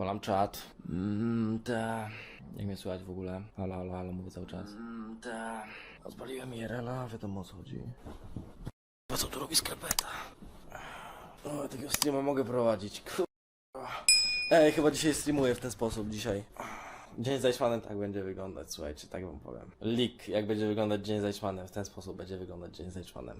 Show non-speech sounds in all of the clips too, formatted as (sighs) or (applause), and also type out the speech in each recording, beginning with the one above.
Odpalam czat. Mmm, te. Jak mnie słychać w ogóle? Halo, halo, halo, mówię cały czas. Mmm, te. Odpaliłem IRL-a, wiadomo o co chodzi. Po co tu robi skarpeta? O, takiego streama mogę prowadzić. Kurwa. Ej, chyba dzisiaj streamuję w ten sposób, dzisiaj. Dzień z tak będzie wyglądać, słuchajcie, tak wam powiem. Leak, jak będzie wyglądać dzień z w ten sposób będzie wyglądać dzień z Eichmannem.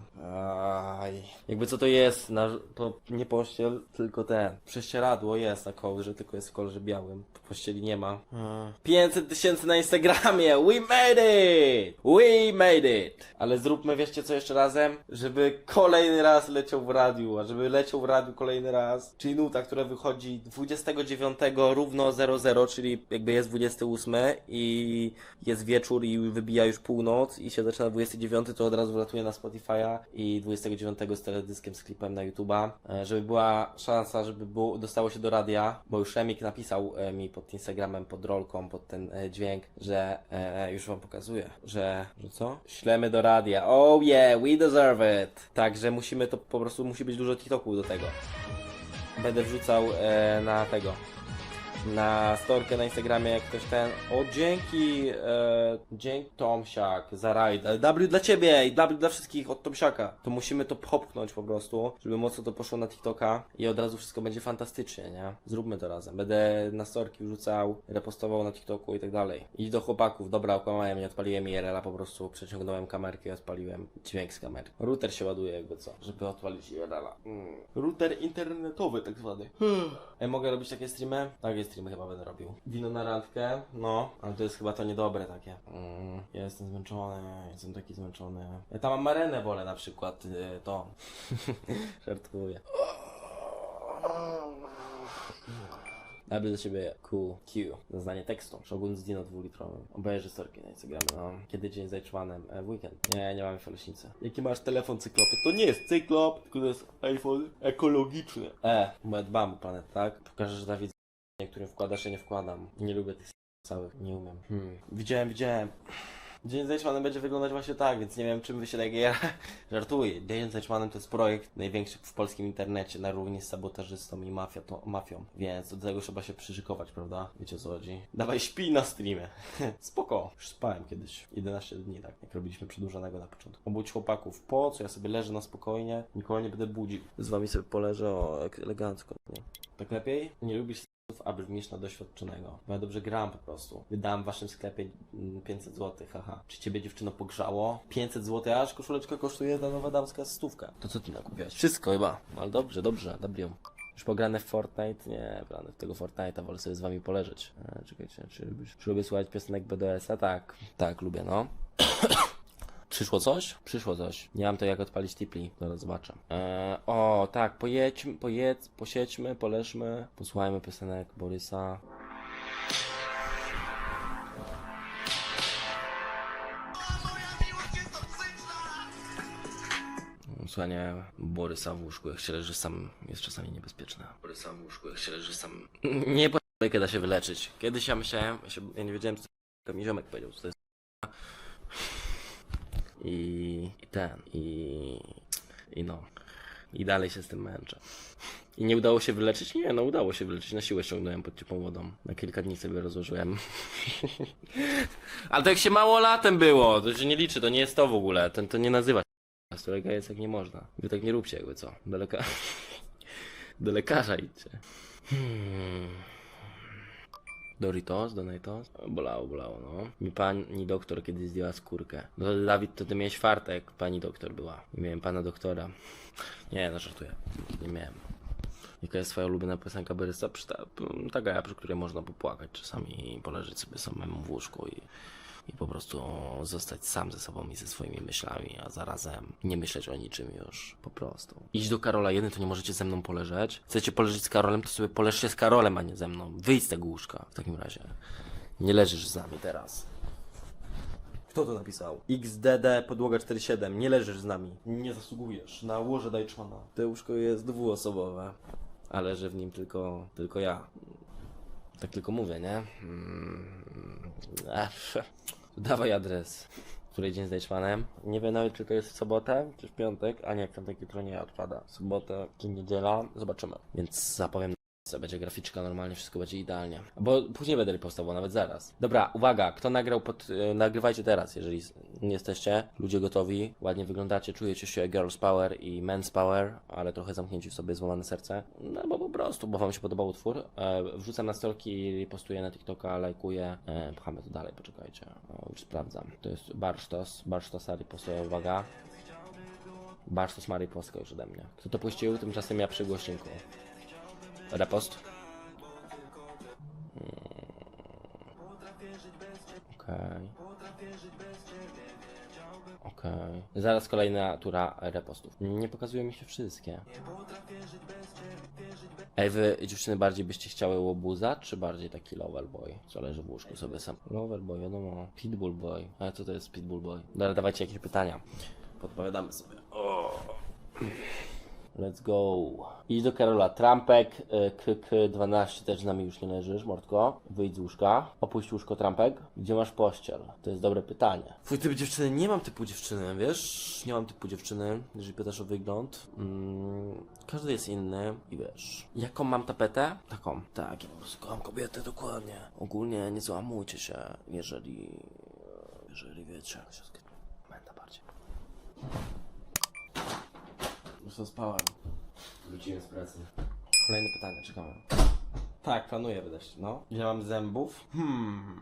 Aj. Jakby co to jest, na, to nie pościel, tylko ten. Prześcieradło jest na kołdrze, tylko jest w kolorze białym. Pościeli nie ma. Mm. 500 tysięcy na Instagramie, we made it! We made it! Ale zróbmy, wiecie co jeszcze razem? Żeby kolejny raz leciał w radiu, a żeby leciał w radiu kolejny raz, czyli nuta, która wychodzi 29 równo 00, czyli jakby jest 28 i jest wieczór i wybija już północ i się zaczyna 29, to od razu wlatuje na Spotify'a i 29 z teledyskiem z klipem na YouTube'a, e, żeby była szansa, żeby było, dostało się do radia, bo już Remik napisał e, mi pod Instagramem, pod rolką, pod ten e, dźwięk, że już wam pokazuję, że, że co? Ślemy do radia. Oh yeah, we deserve it. Także musimy to po prostu, musi być dużo TikToków do tego. Będę wrzucał e, na tego. Na storkę na Instagramie, jak ktoś ten. O, dzięki, e, dzięki Tomsiak za rajd. W dla ciebie i W dla wszystkich od Tomsiaka. To musimy to popchnąć po prostu, żeby mocno to poszło na TikToka i od razu wszystko będzie fantastycznie, nie? Zróbmy to razem. Będę na storki wrzucał, repostował na TikToku i tak dalej. Idź do chłopaków, dobra, okłamałem, nie odpaliłem IRL-a, po prostu przeciągnąłem kamerkę i odpaliłem dźwięk z kamerki. Router się ładuje jakby co, żeby odpalić IRL-a. Mm. Router internetowy tak zwany. Ej, mogę robić takie streamy? Takie streamy chyba będę robił. Wino na randkę? No, ale to jest chyba to niedobre takie. Mm. Ja jestem zmęczony, jestem taki zmęczony. Ja tam mam marenę wolę na przykład, y, to. (laughs) Żartuję. Aby do ciebie Q, Q, zaznanie tekstu. Shogun z Dino dwulitrowym. Obejrzy storki na Instagramie, no. Kiedy dzień z? E, w weekend. Nie, nie mamy faleśnicy. Jaki masz telefon cyklopy? To nie jest cyklop, tylko to jest iPhone ekologiczny. E, bo ja dbam o planetę, tak? Pokażesz Dawid, którym wkładasz, ja nie wkładam. Nie lubię tych całych, nie umiem. Hmm. Widziałem, widziałem. Dzień z Eichmannem będzie wyglądać właśnie tak, więc nie wiem czym wy się tak (laughs) żartuję. Dzień z Eichmannem to jest projekt największy w polskim internecie na równi z sabotażystą i mafia, to, mafią, więc do tego trzeba się przyszykować, prawda? Wiecie o co chodzi? Dawaj śpij na streamie. (laughs) Spoko. Już spałem kiedyś 11 dni, tak, jak robiliśmy przedłużonego na początku. Obudź chłopaków. Po co? Ja sobie leżę na spokojnie, nikogo nie będę budził. Z wami sobie poleżę, o, elegancko, nie? Tak lepiej? Nie lubisz a brzmisz na doświadczonego. Bo ja dobrze gram po prostu. Wydałem w waszym sklepie mm, 500 zł, haha. Czy ciebie dziewczyno pogrzało? 500 zł, aż koszuleczka kosztuje ta nowa damska stówka. To co ty nakupiłaś? Wszystko chyba. No, Ale dobrze, dobrze, dobrze. Już pograne w Fortnite? Nie, grane w tego Fortnite'a, wolę sobie z wami poleżeć. E, czekajcie, czy lubisz? Czy lubię słuchać piosenek BDS-a? Tak, tak, lubię, no. Przyszło coś? Przyszło coś. Nie mam to jak odpalić tipli. Zaraz zobaczę. Eee, o, tak, pojedźmy, pojedz, posiedźmy, poleżmy, posłuchajmy piosenek Borysa. Słuchanie Borysa w łóżku, jak się leży sam, jest czasami niebezpieczne. Borysa w łóżku, jak się leży sam... Nie kiedy da się wyleczyć. Kiedyś ja myślałem, ja, się, ja nie wiedziałem, co to mi ziomek powiedział, co to jest i, i ten, i, i no. I dalej się z tym męczę. I nie udało się wyleczyć? Nie, no udało się wyleczyć. Na siłę ściągnąłem pod ciepłą wodą. Na kilka dni sobie rozłożyłem. (laughs) Ale to jak się mało latem było, to się nie liczy, to nie jest to w ogóle. Ten to nie nazywa się. Którego jest jak nie można. Wy tak nie róbcie jakby co. Do, leka... (laughs) Do lekarza idźcie. Hmm. Doritos, Doritos. Bolało, bolało, no. Mi pani doktor kiedyś zdjęła skórkę. No Dawid, to ty miałeś fartek, pani doktor była. I miałem pana doktora. (laughs) Nie, no żartuję. Nie miałem. Jaka jest twoja ulubiona piosenka ta, taka, przy której można popłakać czasami i poleżeć sobie samemu w łóżku i, i po prostu zostać sam ze sobą i ze swoimi myślami, a zarazem nie myśleć o niczym już. Po prostu. Iść do Karola 1, to nie możecie ze mną poleżeć. Chcecie poleżeć z Karolem, to sobie poleżcie z Karolem, a nie ze mną. Wyjdź z tego łóżka w takim razie. Nie leżysz z nami teraz. Kto to napisał? XDD podłoga 47. Nie leżysz z nami. Nie zasługujesz na łoże Dajczmana. To łóżko jest dwuosobowe. A leży w nim tylko, tylko ja. Tak tylko mówię, nie? Mm, ach, Dawaj adres. Który dzień z Dajczmanem? Nie wiem nawet, czy to jest w sobotę, czy w piątek. A nie, w piątek jutro nie odpada. Sobota, czy niedziela. Zobaczymy. Więc zapowiem będzie graficzka normalnie, wszystko będzie idealnie. Bo później będę repostował, bo nawet zaraz. Dobra, uwaga, kto nagrał pod... y, nagrywajcie teraz, jeżeli nie jesteście. Ludzie gotowi, ładnie wyglądacie, czujecie się girls power i men's power, ale trochę zamknięci w sobie, złamane serce. No bo po prostu, bo wam się podobał utwór. E, wrzucam na storki, postuję na TikToka, lajkuję. E, pchamy to dalej, poczekajcie. O, już sprawdzam. To jest Barsztos, Barsztosa ripostuję, uwaga. Barsztos ma ripostkę już ode mnie. Kto to puścił? Tymczasem ja przy głośniku. Repost. Okej. Okej. Zaraz kolejna tura repostów. Nie pokazują mi się wszystkie. Ej, wy dziewczyny bardziej byście chciały łobuza, czy bardziej taki lover boy, co leży w łóżku sobie sam? Lover boy, wiadomo. Pitbull boy. Ale co to jest pitbull boy? Dobra, dawajcie jakieś pytania. Podpowiadamy sobie. O. Let's go. Idź do Karola. Trampek, y, KK12 też z nami już nie leżysz, Mordko. Wyjdź z łóżka. Opuść łóżko, Trampek. Gdzie masz pościel? To jest dobre pytanie. Twój typ dziewczyny? Nie mam typu dziewczyny, wiesz? Nie mam typu dziewczyny, jeżeli pytasz o wygląd. Mm, każdy jest inny i wiesz. Jaką mam tapetę? Taką. Tak, ja po kocham kobietę, dokładnie. Ogólnie nie załamujcie się, jeżeli... Jeżeli wiecie, jak się sk- Będę bardziej. Już zaspałem. Wróciłem z pracy. Kolejne pytanie, czekamy. Tak, planuję wydać, no. Ile mam zębów? Hmm.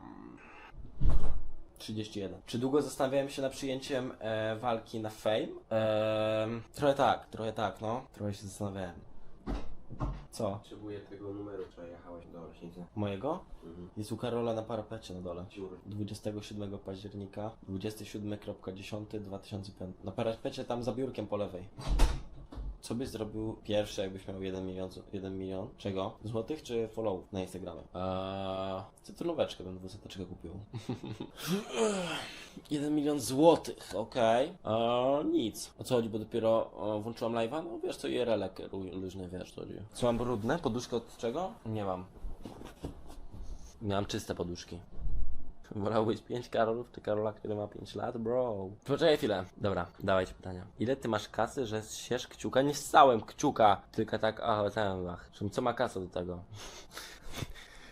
31. Czy długo zastanawiałem się nad przyjęciem e, walki na Fame? Ehm, trochę tak, trochę tak, no. Trochę się zastanawiałem. Co? Potrzebuję tego numeru, wczoraj jechałeś do Leśnicy. Mojego? Mhm. Jest u Karola na parapecie na dole. Dziury. 27 października 27.10.2005 Na parapecie tam za biurkiem po lewej. Co byś zrobił pierwsze, jakbyś miał 1 milion, 1 milion? Czego? Złotych czy followów na Instagramie? Eee, cytrynóweczkę bym dwuseteczkę kupił. (laughs) 1 milion złotych, okej. Eee, nic. O co chodzi, bo dopiero e, włączyłam live'a? No wiesz co, lu- luźny, wiesz co chodzi. Co mam brudne? Poduszkę od czego? Nie mam. Miałem czyste poduszki. Wolałbyś 5 Karolów czy Karola, który ma 5 lat? Bro. Poczekaj chwilę. Dobra, dawajcie pytania. Ile ty masz kasy, że siesz kciuka? Nie ssałem kciuka, tylko tak, a ten ach. Co ma kasa do tego? (laughs)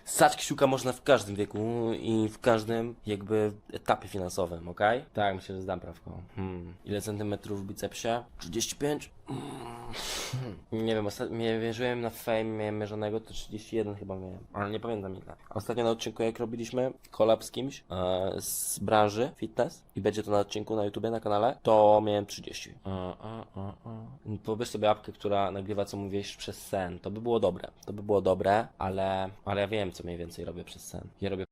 Ssać kciuka można w każdym wieku i w każdym jakby etapie finansowym, ok? Tak, myślę, że zdam prawko. Hmm. Ile centymetrów w bicepsie? 35? Mm. Nie wiem, ostatnio nie wierzyłem na fame, miałem mierzonego, to 31 chyba miałem, ale nie pamiętam ile. Ostatnio na odcinku jak robiliśmy collab z kimś e, z branży fitness i będzie to na odcinku na YouTubie, na kanale, to miałem 30. A, a, a, a. Pobierz sobie apkę, która nagrywa co mówisz przez sen, to by było dobre, to by było dobre, ale, ale ja wiem co mniej więcej robię przez sen. Ja robię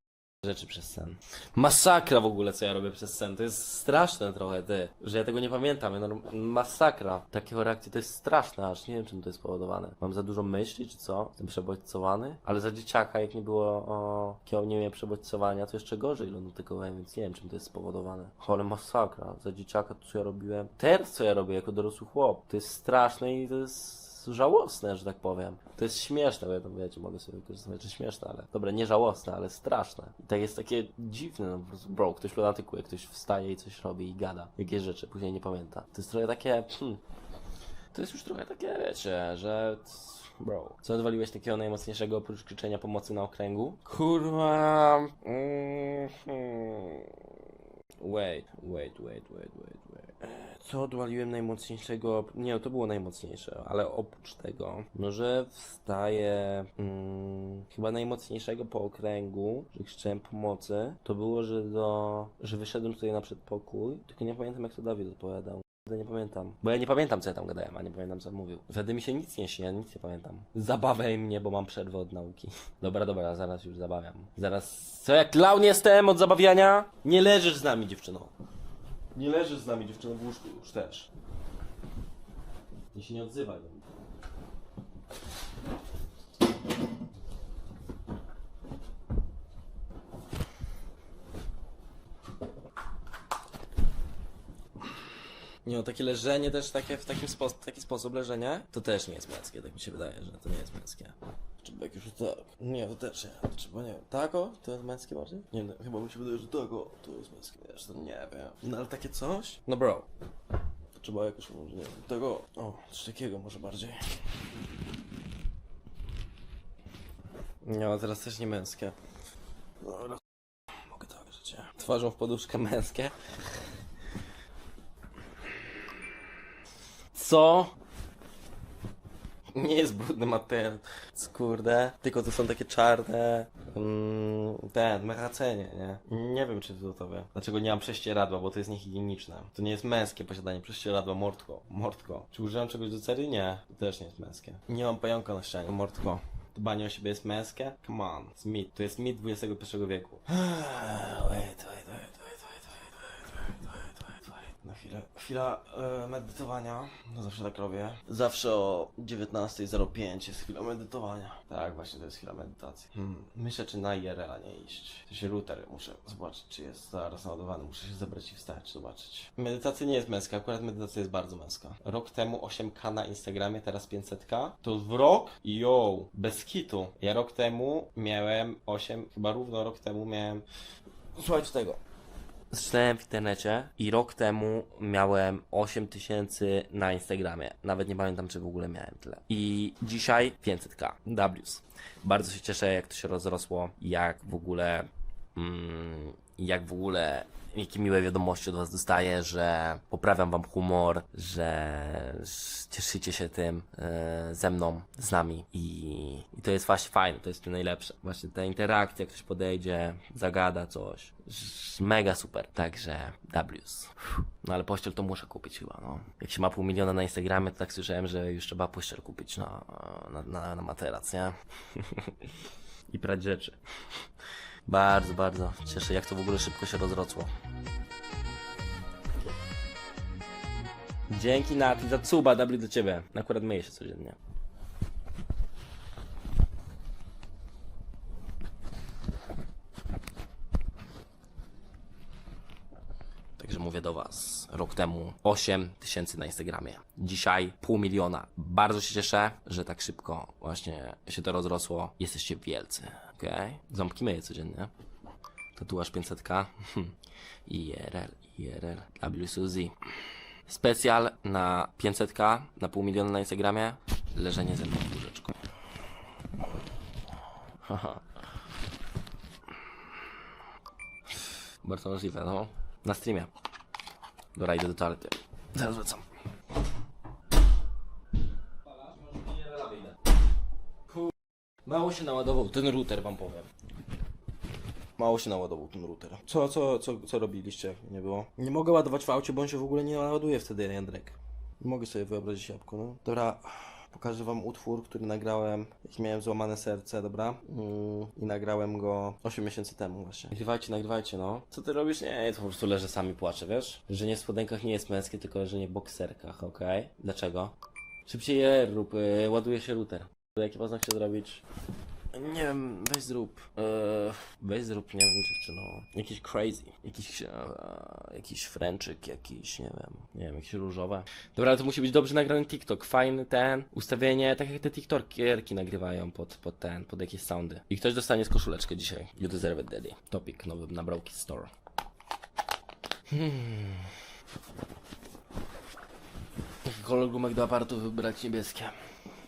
rzeczy przez sen. Masakra w ogóle, co ja robię przez sen. To jest straszne trochę, ty. Że ja tego nie pamiętam. Ja norm- masakra. Takiego reakcji to jest straszne, aż nie wiem, czym to jest spowodowane. Mam za dużo myśli, czy co? Jestem przebodźcowany? Ale za dzieciaka, jak nie było o kiełnie przebodźcowania, to jeszcze gorzej lunatykowałem, więc nie wiem, czym to jest spowodowane. Ale masakra. Za dzieciaka to, co ja robiłem. Teraz, co ja robię jako dorosły chłop. To jest straszne i to jest żałosne, że tak powiem. To jest śmieszne, bo ja to wiecie, mogę sobie wykorzystywać, że śmieszne, ale dobra, nie żałosne, ale straszne. I tak jest takie dziwne, no po prostu, bro, ktoś lunatykuje, ktoś wstaje i coś robi i gada. Jakieś rzeczy, później nie pamięta. To jest trochę takie, hmm, to jest już trochę takie, wiecie, że... Bro. Co odwaliłeś takiego najmocniejszego oprócz krzyczenia pomocy na okręgu? Kurwa... Mm, hmm. Wait, wait, wait, wait, wait, wait. Co odwaliłem najmocniejszego? Nie, to było najmocniejsze, ale oprócz tego, no że wstaję mm, chyba najmocniejszego po okręgu, że krzyczałem pomocy, to było, że do, że wyszedłem tutaj na przedpokój, tylko nie pamiętam jak to Dawid odpowiadał. Nie pamiętam. Bo ja nie pamiętam, co ja tam gadałem, a nie pamiętam, co mówił. Wtedy mi się nic nie śni, ja nic nie pamiętam. Zabawiaj mnie, bo mam przerwę od nauki. (laughs) Dobra, dobra, zaraz już zabawiam. Zaraz... Co, jak klaun jestem od zabawiania? Nie leżysz z nami, dziewczyno. Nie leżysz z nami, dziewczyno, w łóżku już też. Nie się nie odzywaj. Nie no, takie leżenie też takie, w takim spo, taki sposób leżenie, to też nie jest męskie, tak mi się wydaje, że to nie jest męskie. Jak już tak. Nie, to też nie. To trzeba, nie wiem, tak o? To jest męskie bardziej? Nie wiem, chyba mi się wydaje, że tak o, to jest męskie. Wiesz, to nie wiem. No ale takie coś? No bro. To trzeba jakoś, może nie wiem, tego, o, coś takiego może bardziej. Nie, a teraz też nie męskie. Dobra. Mogę tak życie. Twarzą w poduszkę męskie. Co? Nie jest brudny materiał. Kurde. Tylko to są takie czarne. Mm, ten, mechacenie, nie? Nie wiem, czy to gotowe. Dlaczego nie mam prześcieradła, bo to jest niehigieniczne. To nie jest męskie posiadanie prześcieradła, mordko. Mordko. Czy użyłem czegoś do cery? Nie. To też nie jest męskie. Nie mam pająka na ścianie, mordko. Dbanie o siebie jest męskie? Come on. It's mit. To jest mit XXI wieku. (sighs) Wait, wait, wait, wait, wait, wait, wait. Na chwilę, chwila e, medytowania. No zawsze tak robię. Zawsze o 19.05 jest chwila medytowania. Tak, właśnie to jest chwila medytacji. Hmm. Myślę, czy na IRL, nie iść. To się router muszę zobaczyć, czy jest zaraz naładowany. Muszę się zebrać i wstać, zobaczyć. Medytacja nie jest męska, akurat medytacja jest bardzo męska. Rok temu 8k na Instagramie, teraz 500k. To w rok? Yo, bez kitu. Ja rok temu miałem 8, chyba równo rok temu miałem... Słuchajcie tego. Zaczynałem w internecie i rok temu miałem 8000 na Instagramie. Nawet nie pamiętam, czy w ogóle miałem tyle. I dzisiaj 500k. W's. Bardzo się cieszę, jak to się rozrosło, jak w ogóle. Mm, jak w ogóle. Jakie miłe wiadomości od Was dostaję, że poprawiam Wam humor, że cieszycie się tym e, ze mną, z nami i, i to jest właśnie fajne, to jest to najlepsze. Właśnie ta interakcja, ktoś podejdzie, zagada coś, mega super. Także W's. No ale pościel to muszę kupić chyba, no. Jak się ma pół miliona na Instagramie, to tak słyszałem, że już trzeba pościel kupić na, na, na, na materac, nie? (laughs) I prać rzeczy. Bardzo, bardzo cieszę, jak to w ogóle szybko się rozrosło. Dzięki Nati za cuba, dobry do ciebie. Akurat myję się codziennie. Także mówię do Was, rok temu 8 tysięcy na Instagramie. Dzisiaj pół miliona. Bardzo się cieszę, że tak szybko właśnie się to rozrosło. Jesteście wielcy, okej? Ząbki myję codziennie. Tatuaż 500k. IRL, IRL, WSUZ. Specjal na 500k, na pół miliona na Instagramie. Leżenie ze mną w łóżeczku. Haha. Bardzo możliwe, no. Na streamie. Dobra, idę do toalety. Zaraz wracam. Mało się naładował ten router, wam powiem. Mało się naładował ten router. Co, co, co, co robiliście, nie było? Nie mogę ładować w aucie, bo on się w ogóle nie naładuje wtedy, Jędrek. Nie mogę sobie wyobrazić jabłko, no. Dobra, pokażę wam utwór, który nagrałem, jak miałem złamane serce, dobra? Mm, I nagrałem go 8 miesięcy temu właśnie. Nagrywajcie, nagrywajcie, no. Co ty robisz? Nie, to po prostu leżę sami płaczę, wiesz? Że nie w spodenkach nie jest męskie, tylko że nie w bokserkach, okej? Dlaczego? Szybciej je rób, y, ładuje się router. Jaki paznok chcę zrobić? Nie wiem, weź zrób. Eee, weź zrób, nie wiem, dziewczyno. Jakiś crazy. Jakiś, e, jakiś fręczyk, jakiś, nie wiem, nie wiem, jakieś różowe. Dobra, to musi być dobrze nagrany TikTok. Fajny ten, ustawienie, tak jak te TikTokierki nagrywają pod, pod ten, pod jakieś soundy. I ktoś dostanie z koszuleczkę dzisiaj. You deserve it, daddy. Topik nowy na Brałki Store. Hmm. Jaki kolor gumek do aparatu wybrać niebieskie?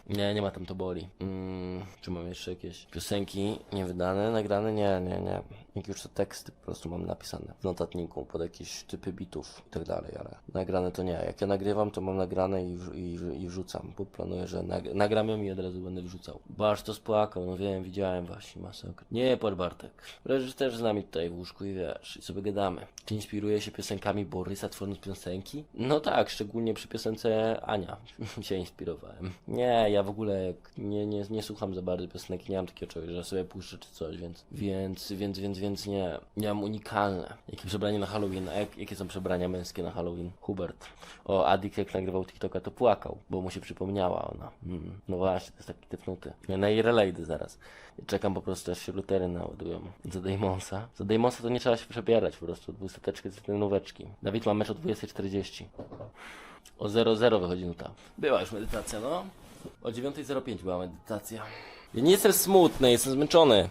Nie, nie ma tam to boli. Mm, czy mam jeszcze jakieś piosenki niewydane, nagrane? Nie, nie, nie. Jak już te teksty po prostu mam napisane w notatniku pod jakieś typy bitów i tak dalej, ale nagrane to nie. Jak ja nagrywam, to mam nagrane i, i, i wrzucam, bo planuję, że nag nagram ją i od razu będę wrzucał. Basz to spłakał, no wiem, widziałem właśnie, masakra. Nie, por Bartek. Leżysz też z nami tutaj w łóżku i wiesz, i sobie gadamy. Czy inspiruje się piosenkami Borysa tworząc piosenki? No tak, szczególnie przy piosence Ania (laughs) się inspirowałem. Nie, ja w ogóle nie, nie, nie słucham za bardzo piosenek, nie mam takiego czegoś, że sobie puszczę czy coś, więc, więc, więc, więc, więc nie. Nie mam unikalne. Jakie przebranie na Halloween? A jak, jakie są przebrania męskie na Halloween? Hubert. O, Adik jak nagrywał TikToka to płakał, bo mu się przypomniała ona. Mm. No właśnie, to jest taki typnuty. Ja na jej relejdy zaraz. Czekam po prostu aż się lutery naładują. Za Daymonsa. Za Daymonsa to nie trzeba się przebierać po prostu. Dwuseteczki to te nóweczki. Dawid ma mecz o 20.40. O 00 wychodzi nuta. Była już medytacja, no. O 9.05 była medytacja. Ja nie jestem smutny, jestem zmęczony.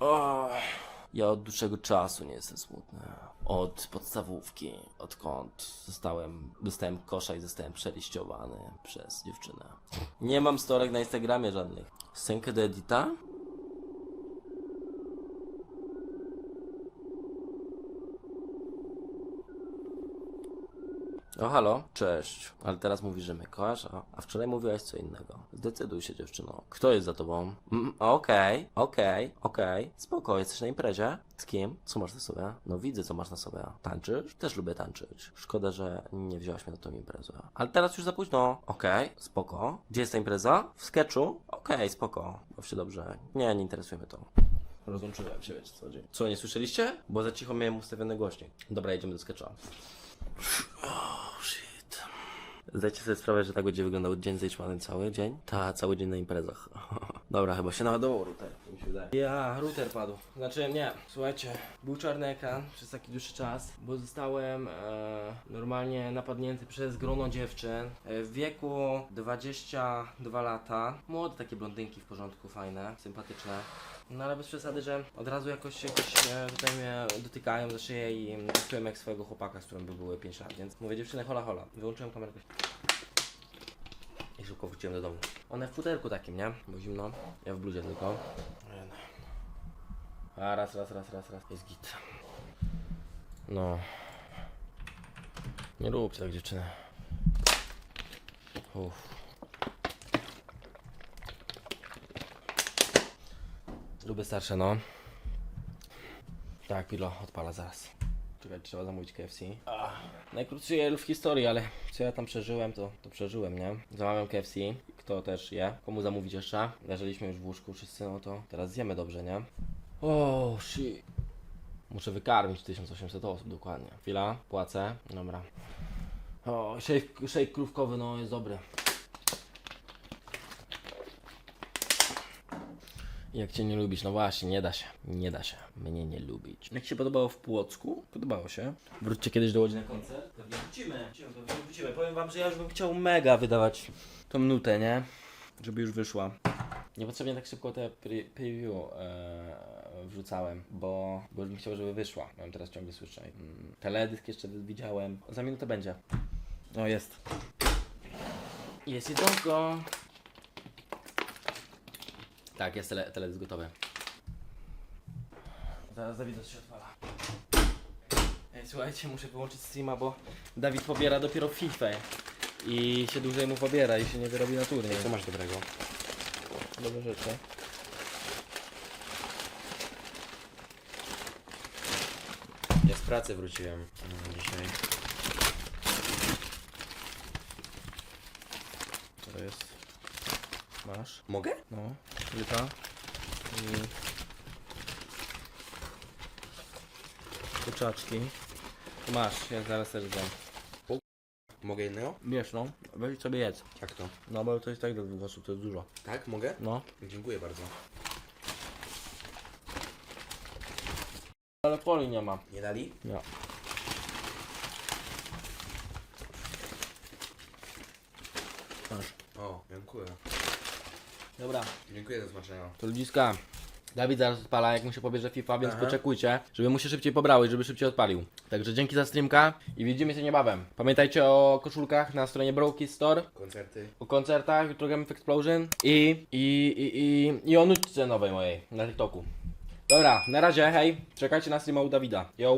O, ja od dłuższego czasu nie jestem smutny. Od podstawówki, odkąd zostałem, dostałem kosza i zostałem przeliściowany przez dziewczynę. Nie mam storek na Instagramie żadnych. Scenkę do edita? O halo, cześć. Ale teraz mówisz, że mnie kochasz, a, a wczoraj mówiłaś co innego. Zdecyduj się dziewczyno. Kto jest za tobą? Mm, Okej, okej, okej. Spoko, jesteś na imprezie? Z kim? Co masz na sobie? No widzę co masz na sobie. Tańczysz? Też lubię tańczyć. Szkoda, że nie wzięłaś mnie na tą imprezę. Ale teraz już za późno. Okej, spoko. Gdzie jest ta impreza? W sketchu? Okej, spoko. Baw się dobrze. Nie, nie interesuje mnie to. Rozłączyłem się, wiecie co dzień. Co, nie słyszeliście? Bo za cicho miałem ustawiony głośnik. Dobra, jedziemy do sketcha. Oh, shit. Zdajcie sobie sprawę, że tak będzie wyglądał dzień z H1 cały dzień? Ta, cały dzień na imprezach. (laughs) Dobra, chyba się naładował router, mi się wydaje. Ja, router padł. Znaczy nie, słuchajcie, był czarny ekran przez taki dłuższy czas, bo zostałem e, normalnie napadnięty przez grono dziewczyn e, w wieku 22 lata. Młode takie blondynki w porządku, fajne, sympatyczne. No ale bez przesady, że od razu jakoś, jakoś e, tutaj mnie dotykają za szyję i mm, czułem jak swojego chłopaka, z którym by były 5 lat, więc mówię dziewczyny hola hola. Wyłączyłem kamerę. I szybko wróciłem do domu. One w futerku takim, nie? Bo zimno. Ja w bluzie tylko. A raz, raz, raz, raz, raz. Jest git. No. Nie róbcie tak dziewczyny. Uff. Lubię starsze, no. Tak, Pilo, odpala zaraz. Czekaj, trzeba zamówić KFC. Ach, najkrótszy jel w historii, ale co ja tam przeżyłem, to, to przeżyłem, nie? Zamawiam KFC, kto też je. Komu zamówić jeszcze? Leżeliśmy już w łóżku wszyscy, no to teraz zjemy dobrze, nie? O, oh, shit. Muszę wykarmić 1800 osób dokładnie. Chwila, płacę. Dobra. O, shake, shake krówkowy, no jest dobry. Jak cię nie lubisz, no właśnie, nie da się. Nie da się mnie nie lubić. Jak się podobało w Płocku? Podobało się. Wróćcie kiedyś do Łodzi na koncert? Pewnie wrócimy. Wrócimy, pewnie wrócimy. Powiem wam, że ja już bym chciał mega wydawać tą nutę, nie? Żeby już wyszła. Niepotrzebnie tak szybko te pre- preview e, wrzucałem, bo, bo już bym chciał, żeby wyszła. Mam teraz ciągle słyszę. Mm, teledysk jeszcze widziałem. Za minutę będzie. O, jest. Jest jedzonko. Tak, jest tele, teledysk gotowy. Zaraz Dawid się odpala. Ej, słuchajcie, muszę wyłączyć streama, bo Dawid pobiera dopiero FIFA. I się dłużej mu pobiera i się nie wyrobi na turniej. Co masz dobrego? Dobre rzeczy. Ja z pracy wróciłem mm, dzisiaj. Co to jest? Masz? Mogę? No, Kurczaczki. Tu masz, ja zaraz też dam. Mogę jednego? Wiesz no, weź sobie jedz. Jak to? No bo to jest tak do dwóch osób, to jest dużo. Tak, mogę? No. Dziękuję bardzo. Ale poli nie ma. Nie dali? Nie. Masz. O, dziękuję. Dobra, Dziękuję za smacznego. to ludziska. Dawid zaraz odpala, jak mu się pobierze FIFA, więc Aha. poczekujcie, żeby mu się szybciej pobrały, żeby szybciej odpalił. Także dzięki za streamka i widzimy się niebawem. Pamiętajcie o koszulkach na stronie Broki Store, Koncerty. o koncertach, jutro gramy w Explosion i, i, i, i, i o nutce nowej mojej na TikToku. Dobra, na razie, hej, czekajcie na streama u Dawida. Yo.